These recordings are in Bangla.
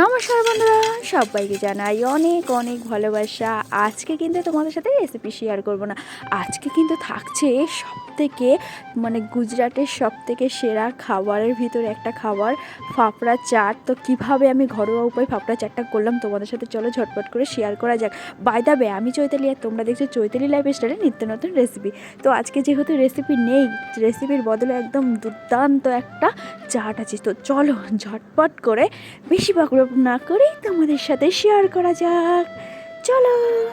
নমস্কার বন্ধুরা, সবাইকে জানাই অনেক অনেক ভালোবাসা। আজকে কিন্তু তোমাদের সাথে রেসিপি শেয়ার করব না। আজকে কিন্তু থাকছে সব থেকে মানে গুজরাটের সব থেকে সেরা খাবারের ভিতরে একটা খাবার, ফাফড়া চাট। তো কীভাবে আমি ঘরোয়া উপায় ফাফড়া চাটটা করলাম তোমাদের সাথে চলো ঝটপট করে শেয়ার করা যাক। বাই দাবে আমি চৈতালি আর তোমরা দেখছ চৈতালি লাইফ স্টাইলে নিত্য নতুন রেসিপি তো আজকে যেহেতু রেসিপি নেই রেসিপির বদলে একদম দুর্দান্ত একটা চাট আছে। তো চলো ঝটপট করে বেশি বাঁকুড়ো না করেই তোমাদের সাথে শেয়ার করা যাক। চলো।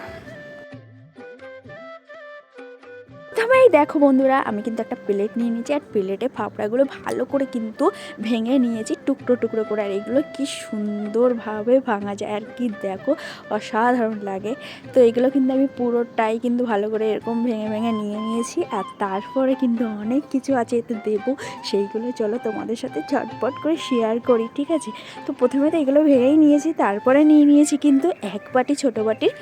এই দেখো বন্ধুরা, আমি কিন্তু একটা প্লেট নিয়ে নিয়েছি আর প্লেটে ফাফড়াগুলো ভালো করে কিন্তু ভেঙে নিয়েছি, টুকরো টুকরো করে। আর এগুলো কি সুন্দরভাবে ভাঙা যায় আর কি দেখো, অসাধারণ লাগে। তো এগুলো কিন্তু আমি পুরোটাই কিন্তু ভালো করে এরকম ভেঙে ভেঙে নিয়ে নিয়েছি আর তারপরে কিন্তু অনেক কিছু আছে এতে দেবো, সেইগুলো চলো তোমাদের সাথে ঝটপট করে শেয়ার করি, ঠিক আছে? তো প্রথমে তো এগুলো ভেঙেই নিয়েছি, তারপরে নিয়ে নিয়েছি কিন্তু এক বাটি ছোটো বাটির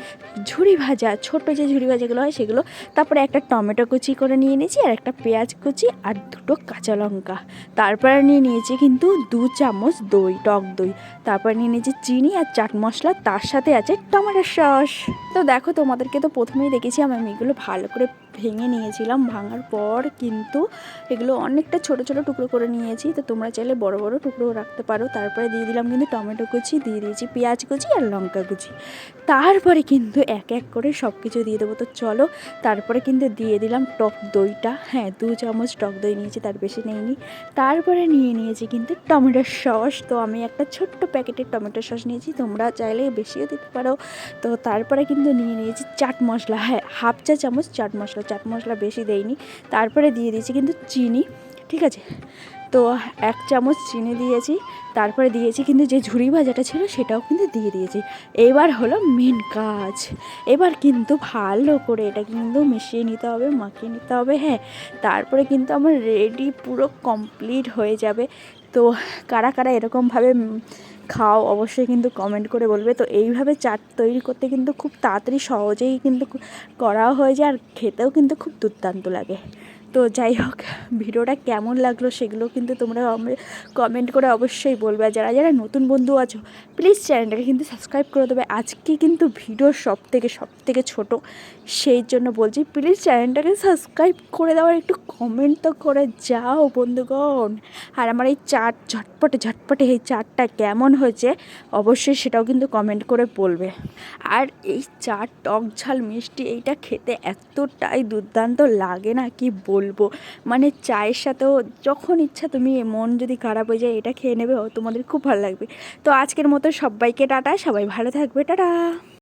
ঝুড়ি ভাজা, ছোট যে ঝুড়ি ভাজাগুলো হয় সেগুলো, তারপরে একটা টমেটো কুচি করে নিয়ে নিয়েছি আর একটা পেঁয়াজ কুচি, আর দুটো কাঁচা লঙ্কা। তারপরে নিয়ে নিয়েছি কিন্তু দু চামচ দই, টক দই। তারপরে নিয়ে নিয়েছি চিনি আর চাট মশলা, তার সাথে আছে টমেটো সস। তো দেখো, তোমাদেরকে তো প্রথমেই দেখেছি আমি এগুলো ভালো করে ভেঙে নিয়েছিলাম, ভাঙার পর কিন্তু এগুলো অনেকটা ছোট ছোট টুকরো করে নিয়েছি। তো তোমরা চাইলে বড় বড় টুকরো রাখতে পারো। তারপরে দিয়ে দিলাম কিন্তু টমেটো কুচি, দিয়ে দিয়েছি পেঁয়াজ কুচি আর লঙ্কা কুচি। তারপরে কিন্তু এক এক করে সব কিছু দিয়ে দেবো। তো চলো, তারপরে কিন্তু দিয়ে দিলাম টক দইটা। হ্যাঁ দু চামচ টক দই নিয়েছি, তার বেশি নেইনি। তারপরে নিয়ে নিয়েছি কিন্তু টমেটোর সস। তো আমি একটা ছোট্ট প্যাকেটের টমেটো সস নিয়েছি, তোমরা চাইলে বেশিও দিতে পারো। তো তারপরে কিন্তু নিয়ে নিয়েছি চাট মশলা। হ্যাঁ হাফ চা চামচ চাট মশলা চাট মশলা বেশি দেইনি। তারপরে দিয়ে দিয়েছি কিন্তু চিনি। ঠিক আছে? তো এক চামচ চিনি দিয়েছি, তারপরে দিয়েছি কিন্তু যে ঝুড়ি ভাজাটা ছিল সেটাও কিন্তু দিয়ে দিয়েছি। এবার হলো মেন কাজ। এবার কিন্তু ভালো করে এটা কিন্তু মিশিয়ে নিতে হবে, মাখিয়ে নিতে হবে হ্যাঁ। তারপরে কিন্তু আমার রেডি পুরো কমপ্লিট হয়ে যাবে। তো কারা কারা এরকমভাবে খাও অবশ্যই কিন্তু কমেন্ট করে বলবে। তো এইভাবে চাট তৈরি করতে কিন্তু খুব তাড়াতাড়ি সহজেই কিন্তু করাও হয়ে যায় আর খেতেও কিন্তু খুব দুর্দান্ত লাগে। তো যাই হোক, ভিডিওটা কেমন লাগল সেগুলো কিন্তু তোমরা কমেন্ট করে অবশ্যই বলবে। যারা যারা নতুন বন্ধু আছো প্লিজ চ্যানেলটাকে কিন্তু সাবস্ক্রাইব করে দেবে। আজকে কিন্তু ভিডিও সব থেকে সব থেকে ছোটো, সেই জন্য বলছি প্লিজ চ্যানেলটাকে সাবস্ক্রাইব করে দেওয়ার একটু কমেন্ট তো করে যাও বন্ধুগণ। আর আমার এই চাট ঝটপটে ঝটপটে এই চাটটা কেমন হয়েছে অবশ্যই সেটাও কিন্তু কমেন্ট করে বলবে। আর এই চাট টক ঝাল মিষ্টি এইটা খেতে এতটাই দুর্দান্ত লাগে না, কি বলব। মানে চায়ের সাথেও যখন ইচ্ছা তুমি মন যদি খারাপ হয়ে যায় এটা খেয়ে নেবে, তোমাদের খুব ভালো লাগবে। তো আজকের মতো সবাইকে টাটা, সবাই ভালো থাকবে, টাটা।